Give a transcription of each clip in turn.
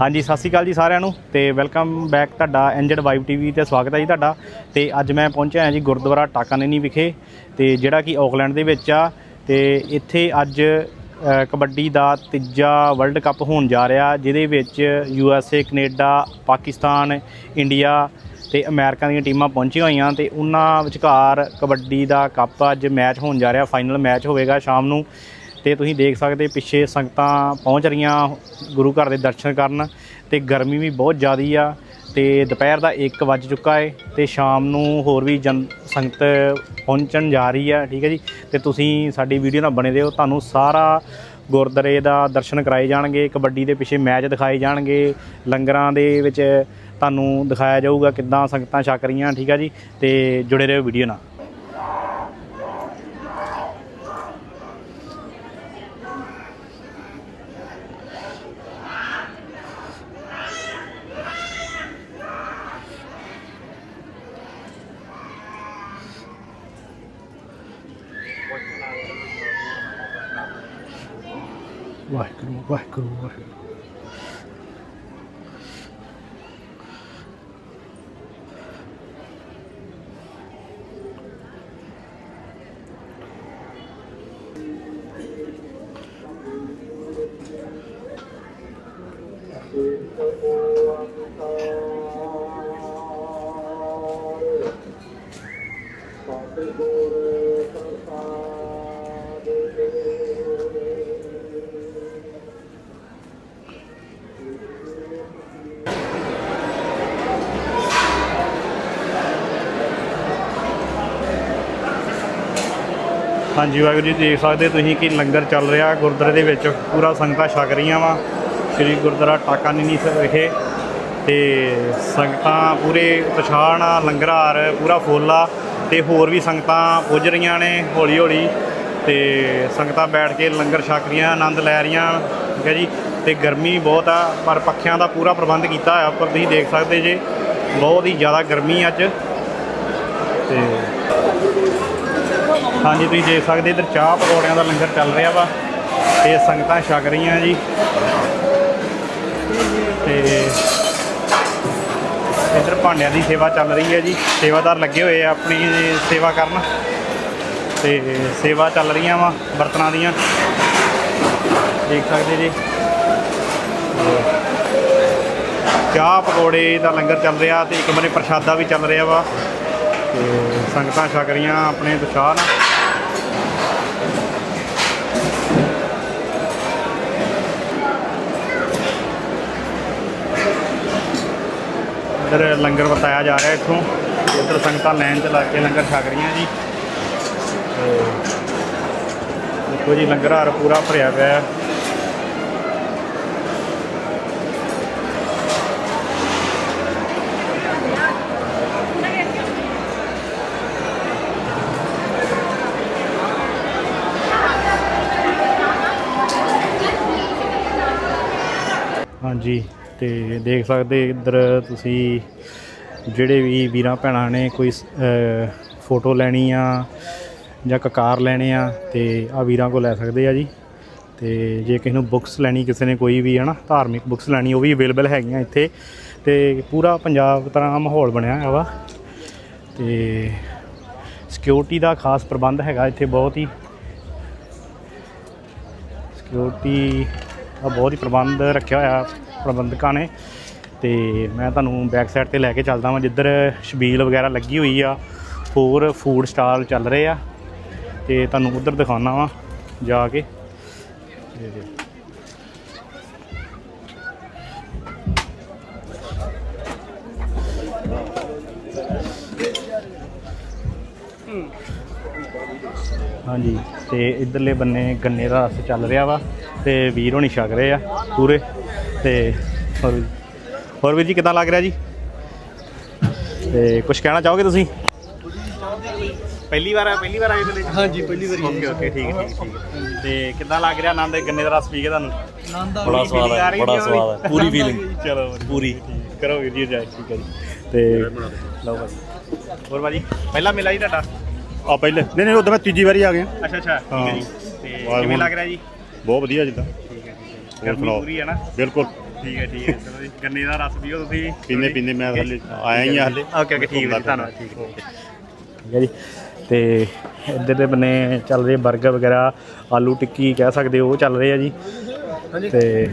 ਹਾਂਜੀ, ਸਤਿ ਸ਼੍ਰੀ ਅਕਾਲ ਜੀ ਸਾਰਿਆਂ ਨੂੰ ਤੇ ਵੈਲਕਮ ਬੈਕ ਤੁਹਾਡਾ ਐਂਜਡ ਵਾਈਬ ਟੀਵੀ ਤੇ ਸਵਾਗਤ ਹੈ ਜੀ ਤੁਹਾਡਾ। ਤੇ ਅੱਜ ਮੈਂ ਪਹੁੰਚਿਆ ਹਾਂ ਜੀ ਗੁਰਦੁਆਰਾ ਟਾਕਾਨੇਨੀ ਵਿਖੇ ਤੇ ਜਿਹੜਾ ਕਿ ਆਕਲੈਂਡ ਦੇ ਵਿੱਚ ਆ ਤੇ ਇੱਥੇ ਅੱਜ ਕਬੱਡੀ ਦਾ ਤੀਜਾ ਵਰਲਡ ਕੱਪ ਹੋਣ ਜਾ ਰਿਹਾ ਜਿਹਦੇ ਵਿੱਚ U S A Canada Pakistan India ਤੇ ਅਮਰੀਕਾ ਦੀਆਂ ਟੀਮਾਂ ਪਹੁੰਚੀਆਂ ਹੋਈਆਂ ਤੇ ਉਹਨਾਂ ਵਿਚਕਾਰ ਕਬੱਡੀ ਦਾ ਕੱਪ ਅੱਜ ਮੈਚ ਹੋਣ ਜਾ ਰਿਹਾ ਫਾਈਨਲ ਮੈਚ ਹੋਵੇਗਾ ਸ਼ਾਮ ਨੂੰ। ਤੇ ਤੁਸੀਂ ਦੇਖ ਸਕਦੇ ਪਿੱਛੇ ਸੰਗਤਾਂ ਪਹੁੰਚ ਰਹੀਆਂ ਗੁਰੂ ਘਰ ਦੇ ਦਰਸ਼ਨ ਕਰਨ ਤੇ ਗਰਮੀ ਵੀ ਬਹੁਤ ਜ਼ਿਆਦੀ ਆ ਤੇ ਦੁਪਹਿਰ ਦਾ 1 ਵੱਜ ਚੁੱਕਾ ਹੈ ਤੇ ਸ਼ਾਮ ਨੂੰ ਹੋਰ ਵੀ ਜਨ ਸੰਗਤ ਪਹੁੰਚਣ ਜਾ ਰਹੀ ਆ, ਠੀਕ ਹੈ ਜੀ? ਤੇ ਤੁਸੀਂ ਸਾਡੀ ਵੀਡੀਓ ਨਾਲ ਬਣੇ ਰਹੋ, ਤੁਹਾਨੂੰ ਸਾਰਾ ਗੁਰਦੁਆਰੇ ਦਾ ਦਰਸ਼ਨ ਕਰਾਏ ਜਾਣਗੇ, ਕਬੱਡੀ ਦੇ ਪਿੱਛੇ ਮੈਚ ਦਿਖਾਏ ਜਾਣਗੇ, ਲੰਗਰਾਂ ਦੇ ਵਿੱਚ ਤੁਹਾਨੂੰ ਦਿਖਾਇਆ ਜਾਊਗਾ ਕਿੱਦਾਂ ਸੰਗਤਾਂ ਛਕ ਰਹੀਆਂ, ਠੀਕ ਆ ਜੀ? ਤੇ ਜੁੜੇ ਰਹੋ ਵੀਡੀਓ ਨਾਲ। ਵਾਹਿਗੁਰੂ ਵਾਹਿਗੁਰੂ ਹਾਂਜੀ, ਵਾਹਿਗੁਰੂ ਜੀ, ਦੇਖ ਸਕਦੇ ਤੁਸੀਂ ਕਿ ਲੰਗਰ ਚੱਲ ਰਿਹਾ ਗੁਰਦੁਆਰੇ ਦੇ ਵਿੱਚ। ਪੂਰਾ ਸੰਗਤਾਂ ਛਕ ਰਹੀਆਂ ਵਾ। ਸ੍ਰੀ ਗੁਰਦੁਆਰਾ ਟਾਕਾ ਨੀਨੀ ਸਾਹਿਬ ਵਿਖੇ। ਤੇ ਸੰਗਤਾਂ ਪੂਰੇ ਪਛਾਣ ਨਾਲ ਲੰਗਰ ਹਾਰ ਪੂਰਾ ਫੁੱਲ ਆ। ਤੇ ਹੋਰ ਵੀ ਸੰਗਤਾਂ ਪੁੱਜ ਰਹੀਆਂ ਨੇ ਹੌਲੀ ਹੌਲੀ ਤੇ ਸੰਗਤਾਂ ਬੈਠ ਕੇ ਲੰਗਰ ਛਕ ਰਹੀਆਂ, ਆਨੰਦ ਲੈ ਰਹੀਆਂ। ਠੀਕ ਹੈ ਜੀ? ਤੇ ਗਰਮੀ ਬਹੁਤ ਆ, ਪਰ ਪੱਖਿਆਂ ਦਾ ਪੂਰਾ ਪ੍ਰਬੰਧ ਕੀਤਾ ਹੋਇਆ। ਉੱਪਰ ਤੁਸੀਂ ਦੇਖ ਸਕਦੇ ਜੇ, ਬਹੁਤ ਹੀ ਜ਼ਿਆਦਾ ਗਰਮੀ ਅੱਜ। ਤੇ ਹਾਂਜੀ, ਤੁਸੀਂ ਦੇਖ ਸਕਦੇ ਇੱਧਰ ਚਾਹ ਪਕੌੜਿਆਂ ਦਾ ਲੰਗਰ ਚੱਲ ਰਿਹਾ ਵਾ ਤੇ ਸੰਗਤਾਂ ਛਕ ਰਹੀਆਂ ਜੀ। ਤੇ ਇੱਧਰ ਭਾਂਡਿਆਂ ਦੀ ਸੇਵਾ ਚੱਲ ਰਹੀ ਹੈ ਜੀ। ਸੇਵਾਦਾਰ ਲੱਗੇ ਹੋਏ ਆ ਆਪਣੀ ਸੇਵਾ ਕਰਨ। ਤੇ ਸੇਵਾ ਚੱਲ ਰਹੀਆਂ ਵਾ ਬਰਤਨਾਂ ਦੀਆਂ। ਦੇਖ ਸਕਦੇ ਜੀ। ਚਾਹ ਪਕੌੜੇ ਦਾ ਲੰਗਰ ਚੱਲ ਰਿਹਾ ਤੇ ਇੱਕ ਬੰਨੇ ਪ੍ਰਸ਼ਾਦਾ ਵੀ ਚੱਲ ਰਿਹਾ ਵਾ। ਤੇ ਸੰਗਤਾਂ ਛਕ ਰਹੀਆਂ ਆਪਣੇ ਉਤਸ਼ਾਹ ਨਾਲ। ਇੱਧਰ ਲੰਗਰ ਵਰਤਾਇਆ ਜਾ ਰਿਹਾ ਇੱਥੋਂ। ਇੱਧਰ ਸੰਗਤਾਂ ਲਾਈਨ 'ਚ ਲੱਗ ਕੇ ਲੰਗਰ ਛਕ ਰਹੀਆਂ ਜੀ। ਤੇ ਦੇਖੋ ਜੀ, ਲੰਗਰ ਹਾਰ ਪੂਰਾ ਭਰਿਆ ਪਿਆ। ਹੈ ਹਾਂਜੀ। ਤੇ ਦੇਖ ਸਕਦੇ ਇੱਧਰ ਤੁਸੀਂ ਜਿਹੜੇ ਵੀ ਵੀਰਾਂ ਭੈਣਾਂ ਨੇ ਕੋਈ ਫੋਟੋ ਲੈਣੀ ਆ ਜਾਂ ਕਕਾਰ ਲੈਣੇ ਆ ਤੇ ਆ ਵੀਰਾਂ ਕੋਲ ਲੈ ਸਕਦੇ ਆ ਜੀ। ਤੇ ਜੇ ਕਿਸੇ ਨੂੰ ਬੁੱਕਸ ਲੈਣੀ, ਕਿਸੇ ਨੇ ਕੋਈ ਵੀ ਹਨਾ ਧਾਰਮਿਕ ਬੁੱਕਸ ਲੈਣੀ, ਉਹ ਵੀ ਅਵੇਲੇਬਲ ਹੈਗੀਆਂ ਇੱਥੇ। ਤੇ ਪੂਰਾ ਪੰਜਾਬ ਤਰ੍ਹਾਂ ਮਾਹੌਲ ਬਣਿਆ ਹੋਇਆ ਵਾ। ਤੇ ਸਿਕਿਉਰਿਟੀ ਦਾ ਖਾਸ ਪ੍ਰਬੰਧ ਹੈਗਾ ਇੱਥੇ ਬਹੁਤ ਹੀ। ਸਿਕਿਉਰਿਟੀ ਦਾ ਬਹੁਤ ਹੀ ਪ੍ਰਬੰਧ ਰੱਖਿਆ ਹੋਇਆ। ਪ੍ਰਬੰਧਕਾਂ ਨੇ। ਤੇ ਮੈਂ ਤੁਹਾਨੂੰ ਬੈਕ ਸਾਈਡ ਤੇ ਲੈ ਕੇ ਚੱਲਦਾ ਵਾਂ, ਜਿੱਧਰ ਛਬੀਲ ਵਗੈਰਾ ਲੱਗੀ ਹੋਈ ਆ, ਹੋਰ ਫੂਡ ਸਟਾਲ ਚੱਲ ਰਹੇ ਆ। ਤੇ ਤੁਹਾਨੂੰ ਉਧਰ ਦਿਖਾਉਣਾ ਵਾਂ, ਜਾ ਕੇ। ਹਾਂਜੀ, ਤੇ ਇਧਰਲੇ ਬੰਨੇ ਗੰਨੇ ਦਾ ਰਸ ਚੱਲ ਰਿਹਾ ਵਾ, ਤੇ ਵੀਰ ਹੋਣੀ ਛਕ ਰਹੇ ਆ ਪੂਰੇ। ਤੇ ਹੋਰ ਵੀ- ਹੋਰ ਵੀਰ ਜੀ ਕਿਦਾਂ ਲੱਗ ਰਿਹਾ ਜੀ? ਤੇ ਕੁਝ ਕਹਿਣਾ ਚਾਹੋਗੇ ਤੁਸੀਂ? ਪਹਿਲੀ ਵਾਰ ਆ ਪਹਿਲੀ ਵਾਰ ਆਏ ਤੇ ਹਾਂਜੀ ਪਹਿਲੀ ਵਾਰੀ ਓਕੇ ਓਕੇ ਠੀਕ ਹੈ ਠੀਕ ਹੈ, ਠੀਕ ਹੈ। ਤੇ ਕਿਦਾਂ ਲੱਗ ਰਿਹਾ ਆਨੰਦ? ਗੰਨੇ ਦਾ ਰਸ ਪੀ ਕੇ ਤੁਹਾਨੂੰ? ਆਨੰਦ ਬੜਾ ਸਵਾਦ ਆ ਬੜਾ ਸਵਾਦ ਹੈ। ਪੂਰੀ ਫੀਲਿੰਗ ਚਲੋ ਪੂਰੀ। ਠੀਕ, ਕਰੋ ਵੀਰ ਜੀ ਜਾਇ ਠੀਕ ਹੈ ਜੀ। ਤੇ ਲਓ ਬਾਈ ਹੋਰ ਬਾਜੀ ਪਹਿਲਾ ਮੇਲਾ ਜੀ ਤੁਹਾਡਾ? ਆ ਪਹਿਲੇ। ਨਹੀਂ ਨਹੀਂ ਉਦੋਂ ਮੈਂ ਤੀਜੀ ਵਾਰੀ ਆ ਗਿਆ। ਅੱਛਾ ਅੱਛਾ ਠੀਕ ਹੈ ਜੀ। ਤੇ ਵਾਹ, ਕਿਵੇਂ ਲੱਗ ਰਿਹਾ ਜੀ? ਬਹੁਤ ਵਧੀਆ ਜਿੱਦਾਂ। ਗਰਮੀ ਸੁਣਾਓ। ਪੂਰੀ ਹੈ ਨਾ? ਬਿਲਕੁਲ। ਠੀਕ ਹੈ ਠੀਕ ਹੈ। ਚਲੋ ਜੀ ਗੰਨੇ ਦਾ ਰਸ ਪੀਓ ਤੁਸੀਂ। ਪੀਂਦੇ ਪੀਂਦੇ ਮੈਂ ਹਲੇ ਆਇਆ ਹੀ ਆ ਹਲੇ। ਓਕੇ ਓਕੇ ਠੀਕ ਹੈ ਜੀ ਧੰਨਵਾਦ ਠੀਕ ਹੈ। ਠੀਕ ਹੈ ਜੀ। ਤੇ ਇੱਧਰ ਦੇ ਬੰਨੇ ਚੱਲ ਰਹੇ 버ਗਰ ਵਗੈਰਾ ਆਲੂ ਟਿੱਕੀ ਕਹਿ ਸਕਦੇ ਹੋ ਉਹ ਚੱਲ ਰਹੇ ਆ ਜੀ। ਤੇ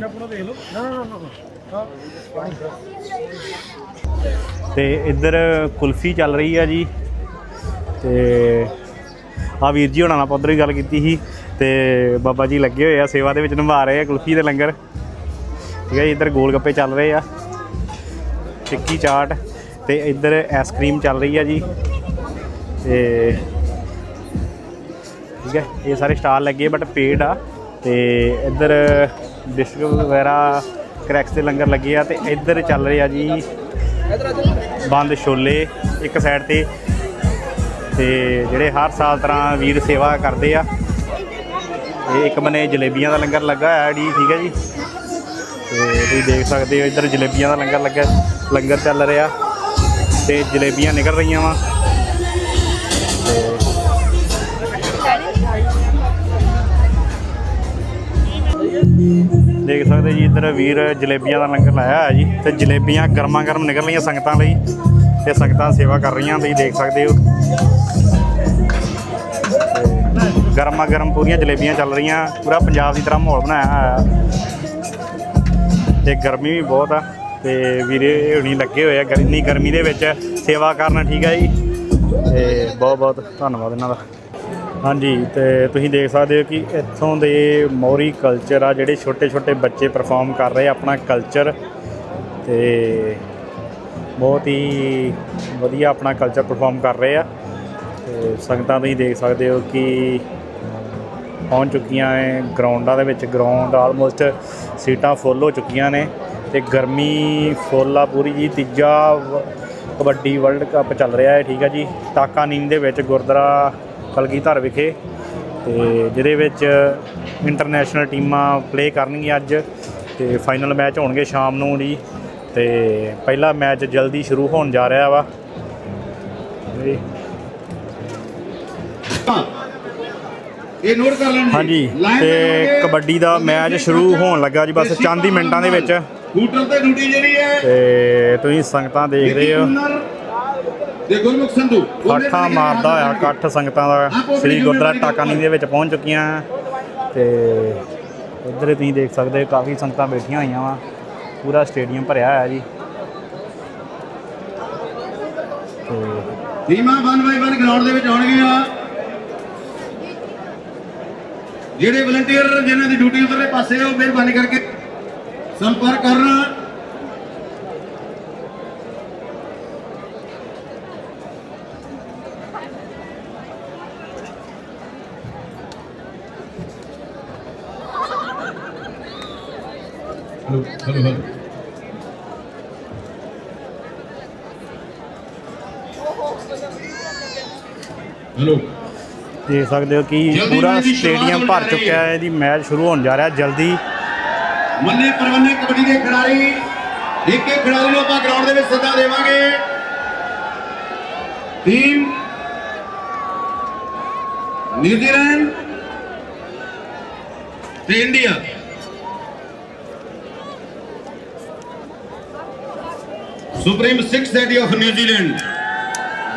ਤੇ ਇੱਧਰ ਕੁਲਫੀ ਚੱਲ ਰਹੀ ਆ ਜੀ। ਤੇ ਆ ਵੀਰ ਜੀ ਹੋਣਾ ਨਾਲ ਆਪਾਂ ਉੱਧਰ ਹੀ ਗੱਲ ਕੀਤੀ ਸੀ ਤੇ ਬਾਬਾ ਜੀ ਲੱਗੇ ਹੋਏ ਆ, ਸੇਵਾ ਦੇ ਵਿੱਚ ਨਿਭਾ ਰਹੇ ਆ, ਕੁਲਫੀ ਦੇ ਲੰਗਰ। ਠੀਕ ਹੈ ਜੀ, ਇੱਧਰ ਗੋਲ ਗੱਪੇ ਚੱਲ ਰਹੇ ਆ ਟਿੱਕੀ ਚਾਟ ਤੇ ਇੱਧਰ ਆਈਸਕ੍ਰੀਮ ਚੱਲ ਰਹੀ ਆ ਜੀ। ਤੇ ਠੀਕ ਹੈ ਇਹ ਸਾਰੇ ਸਟਾਲ ਲੱਗੇ ਬਟ ਪੇਡ ਆ। ਤੇ ਇੱਧਰ ਬਿਸਕੁਟ ਵਗੈਰਾ ਕਰੈਕਸ ਦੇ ਲੰਗਰ ਲੱਗੇ ਆ ਤੇ ਇੱਧਰ ਚੱਲ ਰਿਹਾ ਜੀ ਬੰਦ ਛੋਲੇ ਇੱਕ ਸਾਈਡ ਤੇ। ਤੇ ਜਿਹੜੇ ਹਰ ਸਾਲ ਤਰ੍ਹਾਂ ਵੀਰ ਸੇਵਾ ਕਰਦੇ ਆ। ਇਹ ਇੱਕ ਬਨੇ ਜਲੇਬੀਆਂ ਦਾ ਲੰਗਰ ਲੱਗਾ ਹੋਇਆ ਜੀ, ਠੀਕ ਹੈ ਜੀ। ਤੇ ਤੁਸੀਂ ਦੇਖ ਸਕਦੇ ਹੋ ਇੱਧਰ ਜਲੇਬੀਆਂ ਦਾ ਲੰਗਰ ਲੱਗਾ, ਲੰਗਰ ਚੱਲ ਰਿਹਾ। ਤੇ ਜਲੇਬੀਆਂ ਨਿਕਲ ਰਹੀਆਂ ਵਾ। ਦੇਖ ਸਕਦੇ ਜੀ, ਇੱਧਰ ਵੀਰ ਜਲੇਬੀਆਂ ਦਾ ਲੰਗਰ ਲਾਇਆ ਹੋਇਆ ਜੀ। ਤੇ ਜਲੇਬੀਆਂ ਗਰਮਾ ਗਰਮ ਨਿਕਲ ਰਹੀਆਂ ਸੰਗਤਾਂ ਲਈ। ਤੇ ਸੰਗਤਾਂ ਸੇਵਾ ਕਰ ਰਹੀਆਂ, ਤੁਸੀਂ ਦੇਖ ਸਕਦੇ ਹੋ। ਗਰਮਾ ਗਰਮ ਪੂਰੀਆਂ ਜਲੇਬੀਆਂ ਚੱਲ ਰਹੀਆਂ, ਪੂਰਾ ਪੰਜਾਬ ਦੀ ਤਰ੍ਹਾਂ ਮਾਹੌਲ ਬਣਾਇਆ ਹੋਇਆ। ਤੇ ਗਰਮੀ ਵੀ ਬਹੁਤ ਆ, ਤੇ ਵੀਰੇ ਹੁਣੀ ਲੱਗੇ ਹੋਏ ਆ ਇੰਨੀ ਗਰਮੀ ਦੇ ਵਿੱਚ ਸੇਵਾ ਕਰਨਾ ਠੀਕ ਆ ਜੀ। ਤੇ ਬਹੁਤ ਬਹੁਤ ਧੰਨਵਾਦ ਇਹਨਾਂ ਦਾ। ਹਾਂਜੀ, ਤੇ ਤੁਸੀਂ ਦੇਖ ਸਕਦੇ ਹੋ ਕਿ ਇੱਥੋਂ ਦੇ ਮੌਰੀ ਕਲਚਰ ਆ, ਜਿਹੜੇ ਛੋਟੇ ਛੋਟੇ ਬੱਚੇ ਪਰਫਾਰਮ ਕਰ ਰਹੇ ਆ ਆਪਣਾ ਕਲਚਰ। ਤੇ ਬਹੁਤ ਹੀ ਵਧੀਆ ਆਪਣਾ ਕਲਚਰ ਪਰਫਾਰਮ ਕਰ ਰਹੇ ਆ। ਤੇ ਸੰਗਤਾਂ ਤੁਸੀਂ ਦੇਖ ਸਕਦੇ ਹੋ ਕਿ ਪਹੁੰਚ ਚੁੱਕੀਆਂ ਹੈ ਗਰਾਊਂਡਾਂ ਦੇ ਵਿੱਚ ਗਰਾਊਂਡ ਆਲਮੋਸਟ ਸੀਟਾਂ ਫੁੱਲ ਹੋ ਚੁੱਕੀਆਂ ਨੇ ਤੇ ਗਰਮੀ ਫੁੱਲ ਆ ਪੂਰੀ ਜੀ, ਤੀਜਾ ਵ- ਕਬੱਡੀ ਵਰਲਡ ਕੱਪ ਚੱਲ ਰਿਹਾ ਹੈ ਠੀਕ ਹੈ ਜੀ ਟਾਕਾ ਨੀਮ ਦੇ ਵਿੱਚ ਗੁਰਦੁਆਰਾ ਕਲਗੀਧਰ ਵਿਖੇ ਤੇ ਜਿਹਦੇ ਵਿੱਚ ਇੰਟਰਨੈਸ਼ਨਲ ਟੀਮਾਂ ਪਲੇ ਕਰਨਗੀਆਂ ਅੱਜ ਤੇ ਫਾਈਨਲ ਮੈਚ ਹੋਣਗੇ ਸ਼ਾਮ ਨੂੰ ਜੀ ਤੇ ਪਹਿਲਾ ਮੈਚ ਜਲਦੀ ਸ਼ੁਰੂ ਹੋਣ ਜਾ ਰਿਹਾ ਵਾ। ਜੀ ਇਹ ਨੋਟ ਕਰ ਲੈਣ ਹਾਂਜੀ ਤੇ ਕਬੱਡੀ ਦਾ ਮੈਚ ਸ਼ੁਰੂ ਹੋਣ ਲੱਗਾ ਜੀ ਬਸ ਚੰਦ ਹੀ ਮਿੰਟਾਂ ਦੇ ਵਿੱਚ। ਹੂਟਰ ਤੇ ਡਿਊਟੀ ਜਿਹੜੀ ਹੈ। ਤੇ ਤੁਸੀਂ ਸੰਗਤਾਂ ਦੇਖ ਰਹੇ ਹੋ। ਦੇ ਗੁਰਮੁਖ ਸੰਧੂ। ਕਾਠਾ ਮਾਰਦਾ ਹੋਇਆ ਇਕੱਠ ਸੰਗਤਾਂ ਦਾ। ਸ੍ਰੀ ਗੁਰਦੁਆਰਾ ਟਾਕਾਨੀ ਦੇ ਵਿੱਚ ਪਹੁੰਚ ਚੁੱਕੀਆਂ। ਤੇ ਇੱਧਰ ਤੁਸੀਂ ਦੇਖ ਸਕਦੇ ਹੋ ਕਾਫੀ ਸੰਗਤਾਂ ਬੈਠੀਆਂ ਹੋਈਆਂ ਵਾ। ਪੂਰਾ ਸਟੇਡੀਅਮ ਭਰਿਆ ਹੋਇਆ ਜੀ। ਤੇ ਟੀਮਾਂ 1 ਬਾਈ 1 ਗਰਾਊਂਡ ਦੇ ਵਿੱਚ ਆਉਣਗੀਆਂ। ਜਿਹੜੇ ਵਲੰਟੀਅਰ ਜਿਨ੍ਹਾਂ ਦੀ ਡਿਊਟੀ ਉਧਰਲੇ ਪਾਸੇ ਹੈ ਉਹ ਮਿਹਰਬਾਨੀ ਕਰਕੇ ਸੰਪਰਕ ਕਰਨਾ। ਦੇਖ ਸਕਦੇ ਹੋ ਕਿ ਪੂਰਾ ਸਟੇਡੀਅਮ ਭਰ ਚੁੱਕਿਆ ਹੈ ਇਹਦੀ ਮੈਚ ਸ਼ੁਰੂ ਹੋਣ ਜਾ ਰਿਹਾ ਜਲਦੀ। ਮੰਨੇ ਪਰਵੰਨੇ ਕਬੱਡੀ ਦੇ ਖਿਡਾਰੀ ਇੱਕ ਇੱਕ ਖਿਡਾਰੀ ਨੂੰ ਆਪਾਂ ਗਰਾਊਂਡ ਦੇ ਵਿੱਚ ਸੱਦਾ ਦੇਵਾਂਗੇ। ਟੀਮ ਨਿਊਜ਼ੀਲੈਂਡ ਤੇ India supreme Sikh society of New Zealand